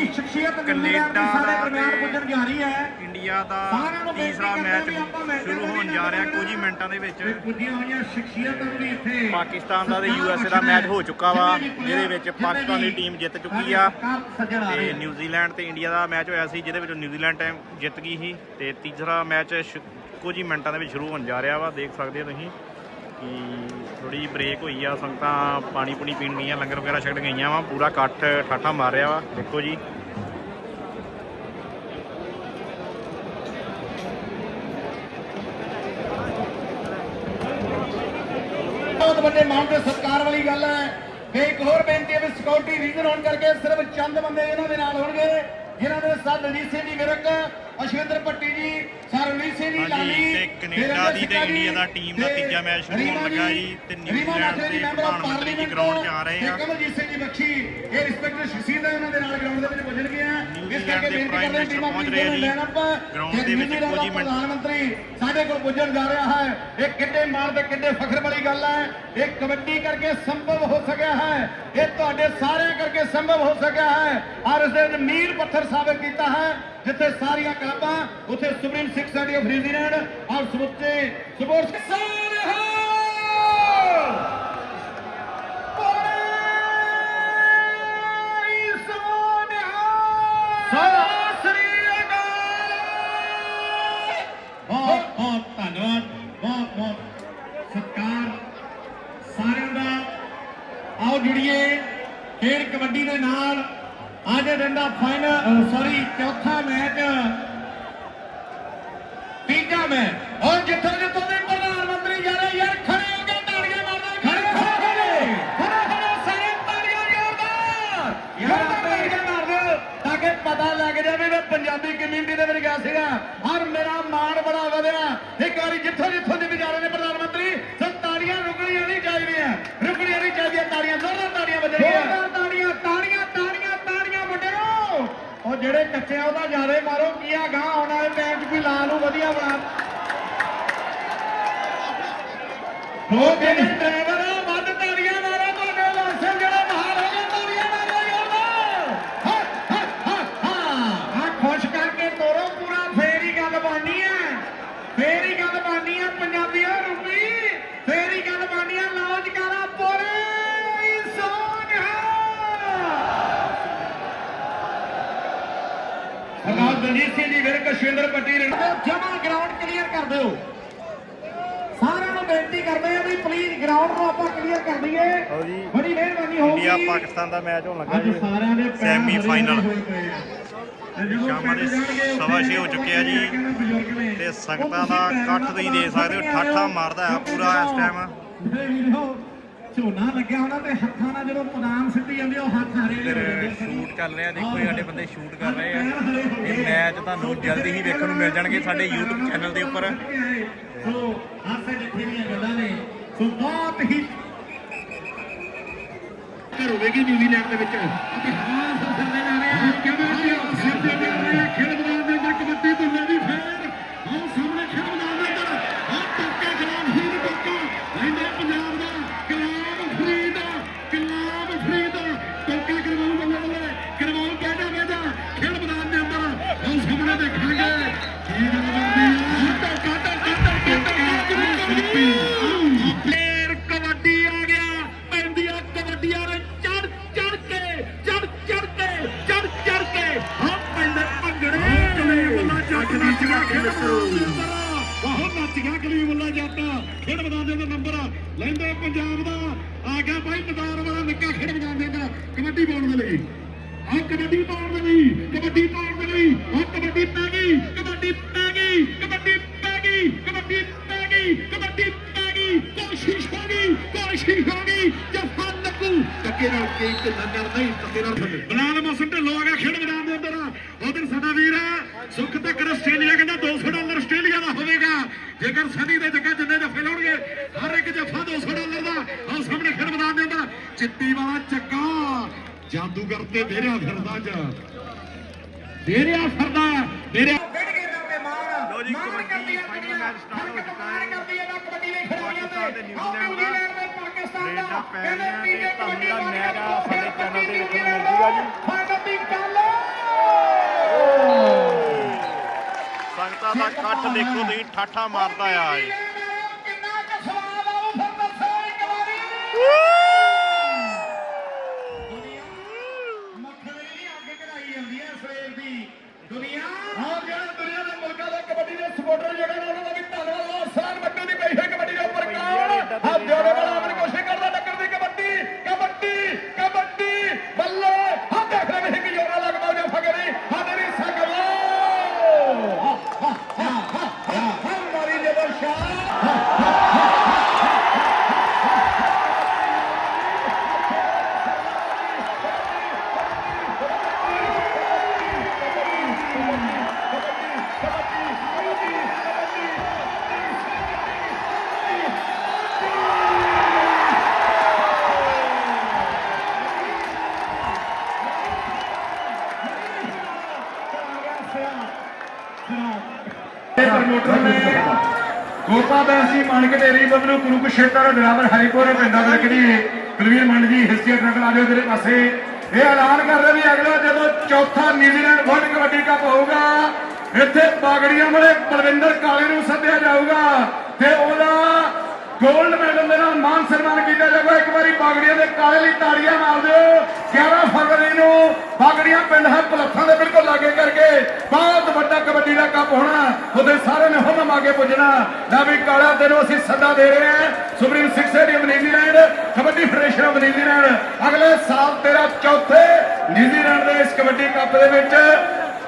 ਸ਼ਖਸੀਅਤ ਕੈਨੇਡਾ ਦਾ ਤੇ ਇੰਡੀਆ ਦਾ ਤੀਸਰਾ ਮੈਚ ਸ਼ੁਰੂ ਹੋਣ ਜਾ ਰਿਹਾ ਕੁਝ ਹੀ ਮਿੰਟਾਂ ਦੇ ਵਿੱਚ। ਪੁੱਜੀਆਂ ਹੋਈਆਂ ਸ਼ਖਸੀਅਤਾਂ ਵੀ ਇੱਥੇ। ਪਾਕਿਸਤਾਨ ਦਾ ਤੇ ਯੂਐਸਏ ਦਾ ਮੈਚ ਹੋ ਚੁੱਕਾ ਵਾ ਜਿਹਦੇ ਵਿੱਚ ਪਾਕਿਸਤਾਨ ਦੀ ਟੀਮ ਜਿੱਤ ਚੁੱਕੀ ਆ। ਤੇ। ਨਿਊਜ਼ੀਲੈਂਡ ਤੇ ਇੰਡੀਆ ਦਾ ਮੈਚ ਹੋਇਆ ਸੀ ਜਿਹਦੇ ਵਿੱਚ ਨਿਊਜ਼ੀਲੈਂਡ ਟੀਮ ਜਿੱਤ ਗਈ ਸੀ। ਤੇ ਤੀਸਰਾ ਮੈਚ ਕੁਝ ਹੀ ਮਿੰਟਾਂ ਦੇ ਵਿੱਚ ਸ਼ੁਰੂ ਹੋਣ ਜਾ ਰਿਹਾ ਵਾ ਦੇਖ ਸਕਦੇ ਹੋ ਤੁਸੀਂ। ਕਿ ਥੋੜੀ ਜਿਹੀ ਬ੍ਰੇਕ ਹੋਈ ਆ ਸੰਗਤਾਂ ਪਾਣੀ ਪੂਣੀ ਪੀਣ ਗਈਆਂ ਲੰਗਰ ਵਗੈਰਾ ਛਕਣ ਗਈਆਂ ਵਾ, ਪੂਰਾ ਇਕੱਠ ਠਾਠਾ ਮਾਰ ਰਿਹਾ ਵਾ, ਦੇਖੋ ਜੀ। ਬਹੁਤ ਵੱਡੇ ਮਾਨ ਤੇ ਸਤਿਕਾਰ ਵਾਲੀ ਗੱਲ ਹੈ। ਕਿ ਇੱਕ ਹੋਰ ਬੇਨਤੀ ਹੈ ਵੀ ਸਿਕਿਉਰਿਟੀ ਰੀਜ਼ਨ ਹੋਣ ਕਰਕੇ ਸਿਰਫ ਚੰਦ ਬੰਦੇ ਇਹਨਾਂ ਦੇ ਨਾਲ ਹੋਣਗੇ, ਜਿਨ੍ਹਾਂ ਦੇ ਸਰ ਰਣਜੀਤ ਸਿੰਘ ਜੀ ਵਿਰਕ ਅਸ਼ਵਿੰਦਰ ਭੱਟੀ ਜੀ ਸਰ ਰਣਜੀਤ ਸਿੰਘ ਜੀ ਲਾਲੀ। ਤੇ ਕੈਨੇਡਾ ਦੀ ਤੇ ਇੰਡੀਆ ਦਾ ਟੀਮ ਦਾ ਤੀਜਾ ਮੈਚ ਸ਼ੁਰੂ ਹੋਣ ਲੱਗਾ ਜੀ, ਤੇ ਨਿਊਜ਼ੀਲੈਂਡ ਦੇ ਪ੍ਰਧਾਨ ਮੰਤਰੀ ਜੀ ground 'ਚ ਆ ਰਹੇ ਆ। ਕਮਲਜੀਤ ਸਿੰਘ ਜੀ ਬਖਸ਼ੀ ਇਹ ਰਿਸਪੈਕਟਡ ਸ਼ਖਸੀਅਤ ਹੈ ਉਹਨਾਂ ਦੇ ਨਾਲ ਗਰਾਊਂਡ ਦੇ ਵਿੱਚ ਪੁੱਜਣਗੇ ਇਸ ਨਿਊਜ਼ੀਲੈਂਡ ਕਰਕੇ ਬੇਨਤੀ ਕਰਦੇ ਟੀਮਾਂ ਪਹੁੰਚ ਰਹੇ ਜੀ। ਗਰਾਊਂਡ ਦੇ ਵਿੱਚ ਕੁਝ ਹੀ ਮਿੰਟ ਪ੍ਰਧਾਨ ਮੰਤਰੀ ਸਾਡੇ ਕੋਲ ਪੁੱਜਣ ਜਾ ਰਿਹਾ ਹੈ। ਇਹ ਕਿੰਨੇ ਮਾਣ ਤੇ ਕਿੰਨੇ ਫਖਰ ਵਾਲੀ ਗੱਲ ਹੈ। ਇਹ ਕਬੱਡੀ ਕਰਕੇ ਸੰਭਵ ਹੋ ਸਕਿਆ ਹੈ। ਇਹ ਤੁਹਾਡੇ ਸਾਰਿਆਂ ਕਰਕੇ ਸੰਭਵ ਹੋ ਸਕਿਆ ਹੈ। ਔਰ ਇਸ ਦੇ ਮੀਲ ਪੱਥਰ ਸਾਬਿਤ ਕੀਤਾ ਹੈ। ਜਿੱਥੇ ਸਾਰੀਆਂ ਕਲੱਬਾਂ ਉੱਥੇ ਸੁਪਰੀਮ ਸਿੱਖ ਸਾਡੀ ਆਫ ਨਿਊਜ਼ੀਲੈਂਡ ਔਰ ਸਮੁੱਚੇ ਸਪੋਰਟਸ ਸਾਰੇ ਕੱਟਿਆ ਉਹਦਾ ਜਾਰੇ ਮਾਰੋ ਕੀ ਗਾਂ ਆਉਣ ਵਾਲੇ ਟਾਈਮ 'ਚ ਵੀ ਲਾ ਨੂੰ ਵਧੀਆ ਬਣਾ। ਦੋ ਦਿਨ ਟ੍ਰੇਨ ਦਲਜੀਤ ਸਿੰਘ ਜੀ ਵਿਰਕ ਸ਼ਿੰਦਰ ਪੱਟੀ ਜਮਾ ਗਰਾਊਂਡ ਕਲੀਅਰ ਕਰ ਦਿਓ। ਸਾਰਿਆਂ ਨੂੰ ਬੇਨਤੀ ਕਰਦੇ ਆ ਵੀ ਪਲੀਜ਼ ਗਰਾਊਂਡ ਨੂੰ ਆਪਾਂ ਕਲੀਅਰ ਕਰ ਦਈਏ। ਬੜੀ ਮਿਹਰਬਾਨੀ ਹੋਊਗੀ। ਇੰਡੀਆ ਪਾਕਿਸਤਾਨ ਦਾ ਮੈਚ ਹੋਣ ਲੱਗਾ ਜੀ। ਸਾਰਿਆਂ ਦੇ ਸੈਮੀ ਫਾਈਨਲ ਸ਼ਾਮਾਂ ਦੇ ਸਵਾ ਛੇ ਹੋ ਚੁੱਕੇ ਆ ਜੀ। ਤੇ ਸੰਗਤਾਂ ਦਾ ਇਕੱਠ ਤੁਸੀਂ ਦੇਖ ਸਕਦੇ ਹੋ, ਠਾਠਾ। ਮਾਰਦਾ ਆ ਪੂਰਾ ਇਸ ਵੀਰੋ, ਝੋਨਾ ਲੱਗਿਆ ਹੋਣਾ ਤੇ ਹੱਥਾਂ ਨਾਲ ਜਦੋਂ ਪਦਾਨ ਸਿੱਟੀ ਜਾਂਦੇ ਉਹ ਹੱਥ ਹਰੇ ਹੋ ਜਾਂਦੇ। ਸ਼ੂਟ ਕਰ ਰਹੇ ਆ ਦੇਖੋ ਇਹ ਸਾਡੇ ਬੰਦੇ ਸ਼ੂਟ ਕਰ ਰਹੇ ਆ। ਹੋ ਇਹ। ਮੈਚ ਤੁਹਾਨੂੰ ਜਲਦੀ ਹੀ ਵੇਖਣ ਨੂੰ ਮਿਲ ਜਾਣਗੇ ਸਾਡੇ YouTube ਚੈਨਲ ਦੇ ਉੱਪਰ। ਸੋ ਹਾਸੇ ਜਿੱਥੇ ਦੀਆਂ ਗੱਲਾਂ ਨੇ। ਸੋ ਬਹੁਤ ਹੀ ਕਰ ਹੋਵੇਗੀ ਨਿਊਜ਼ੀਲੈਂਡ ਦੇ ਵਿੱਚ। ਅਤੇ ਰਹੇ ਆ। ਕਹਿੰਦੇ ਕੀ ਜੇਕਰ ਸਨੀ ਦੇ ਜੱਗਾ ਜਿੰਨੇ ਜੱਫੇ ਲਾਉਣਗੇ ਹਰ ਇੱਕ ਜੱਫਾ 200 ਡਾਲਰ ਦਾ ਆਹ ਸਾਹਮਣੇ ਖੇਡ ਮੈਦਾਨ ਦੇ ਅੰਦਰ ਚਿੱਟੀ ਵਾਲਾ ਚੱਕਾ ਜਾਦੂਗਰ ਤੇ ਡੇਰਿਆ ਫਿਰਦਾ ਜਾ ਡੇਰਿਆ ਫਿਰਦਾ ਡੇਰਿਆ ਲਓ ਜੀ, ਕਬੱਡੀ final match start ਹੋ ਚੁੱਕਾ ਹੈ। ਪਾਕਿਸਤਾਨ ਤੇ ਨਿਊਜ਼ੀਲੈਂਡ ਦਾ। ਕੈਨੇਡਾ ਪੈ ਗਿਆ ਤੇ ਤੁਹਾਨੂੰ ਜਿਹੜਾ ਮੈਚ ਆ ਸਾਡੇ ਚੈਨਲ ਤੇ ਵੇਖਣ ਨੂੰ ਮਿਲ ਜੂਗਾ ਸੰਗਤਾਂ ਦਾ ਇਕੱਠ ਦੇਖੋ ਤੁਸੀਂ ਠਾਠਾ ਮਾਰਦਾ ਆ ਏ ਗੋਪਾ ਬੈਂਸੀ ਮਾਨਕ ਢੇਰੀ ਬਬਲੂ ਕੁਰੂਕਸ਼ੇਤਰ ਡਰਾਵਰ ਹਰੀਪੁਰ ਪਿੰਡਾ ਬਲਕੜੀ ਕੁਲਵੀਰ ਮੰਡ ਜੀ ਹਿਸਟਰੀ ਟਰੱਕ ਲਾ ਦਿਓ ਤੇਰੇ ਪਾਸੇ। ਇਹ ਐਲਾਨ ਕਰ ਰਹੇ ਵੀ ਅਗਲਾ ਜਦੋਂ ਚੌਥਾ ਨਿਊਜ਼ੀਲੈਂਡ ਵਰਲਡ ਕਬੱਡੀ ਕੱਪ ਹੋਊਗਾ, ਇੱਥੇ ਬਾਗੜੀਆਂ ਵਾਲੇ ਬਲਵਿੰਦਰ ਕਾਲੇ ਨੂੰ ਸੱਦਿਆ ਜਾਊਗਾ ਤੇ ਉਹਦਾ ਗੋਲਡ ਮੈਡਲ ਦੇ ਨਾਲ ਮਾਨ ਸਨਮਾਨ ਕੀਤਾ ਜਾਊਗਾ। ਇੱਕ ਵਾਰੀ ਬਾਗੜੀਆਂ ਦੇ ਕਾਲੇ ਲਈ ਤਾੜੀਆਂ ਮਾਰ ਦਿਓ। 11 ਫਰਵਰੀ ਨੂੰ ਬਾਗੜੀਆਂ ਪਿੰਡ ਹੈ ਪਲੱਥਾਂ ਦੇ ਬਿਲਕੁਲ ਲਾਗੇ ਕਰਕੇ ਬਹੁਤ ਵੱਡਾ ਕਬੱਡੀ ਦਾ ਕੱਪ ਹੋਣਾ। ਉਹਦੇ ਸਾਰੇ ਨੇ ਹੁਕਮ ਆਗੇ ਪੁੱਜਣਾ। ਨਾ ਵੀ ਕਾਲਾ ਤੈਨੂੰ ਅਸੀਂ ਸੱਦਾ ਦੇ ਰਹੇ ਹਾਂ। Supreme Sikh stadium New Zealand, kabaddi federation of New Zealand. ਅਗਲੇ ਸਾਲ ਤੇਰਾ ਚੌਥੇ ਨਿਊਜ਼ੀਲੈਂਡ ਦੇ ਇਸ ਕਬੱਡੀ ਕੱਪ ਦੇ ਵਿੱਚ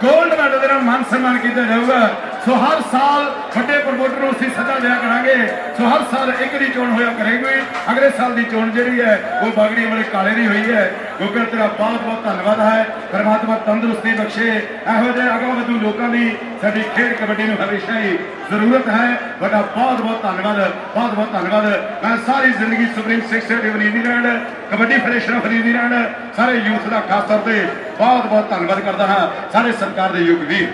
ਗੋਲਡ ਮੈਡਲ ਦੇ ਨਾਲ ਮਾਨ ਸਨਮਾਨ ਕੀਤਾ ਜਾਊਗਾ। ਸੋ ਹਰ ਸਾਲ ਵੱਡੇ ਪ੍ਰਮੋਟਰ ਨੂੰ ਅਸੀਂ ਸੱਦਾ ਦਿਆ ਕਰਾਂਗੇ। ਸੋ ਹਰ ਸਾਲ ਇੱਕ ਦੀ ਚੋਣ ਹੋਇਆ ਕਰੇਗੀ। ਅਗਲੇ ਸਾਲ ਦੀ ਚੋਣ ਜਿਹੜੀ ਹੈ, ਉਹ ਬਾਗੜੀ ਵਾਲੇ ਕਾਲੇ ਦੀ ਹੋਈ ਹੈ। ਗੋਗਲ ਤੇਰਾ ਬਹੁਤ ਬਹੁਤ ਧੰਨਵਾਦ ਹੈ। ਪਰਮਾਤਮਾ ਤੰਦਰੁਸਤੀ ਬਖਸ਼ੇ। ਇਹੋ ਜਿਹੇ ਅਗਾਂਹ ਵਧੂ ਲੋਕਾਂ ਦੀ ਸਾਡੀ ਖੇਡ ਕਬੱਡੀ ਨੂੰ ਹਮੇਸ਼ਾ ਹੀ ਜ਼ਰੂਰਤ ਹੈ। ਤੁਹਾਡਾ ਬਹੁਤ ਬਹੁਤ ਧੰਨਵਾਦ, ਬਹੁਤ ਬਹੁਤ ਧੰਨਵਾਦ। ਮੈਂ ਸਾਰੀ ਜ਼ਿੰਦਗੀ supreme Sikh stadium New Zealand, kabaddi federation of New Zealand, ਸਾਰੇ ਯੂਥ ਦਾ ਖਾਸ ਤੌਰ ਤੇ ਬਹੁਤ ਬਹੁਤ ਧੰਨਵਾਦ ਕਰਦਾ ਹਾਂ। ਸਾਰੇ ਸਰਕਾਰ ਦੇ ਯੁੱਗ ਵੀਰ।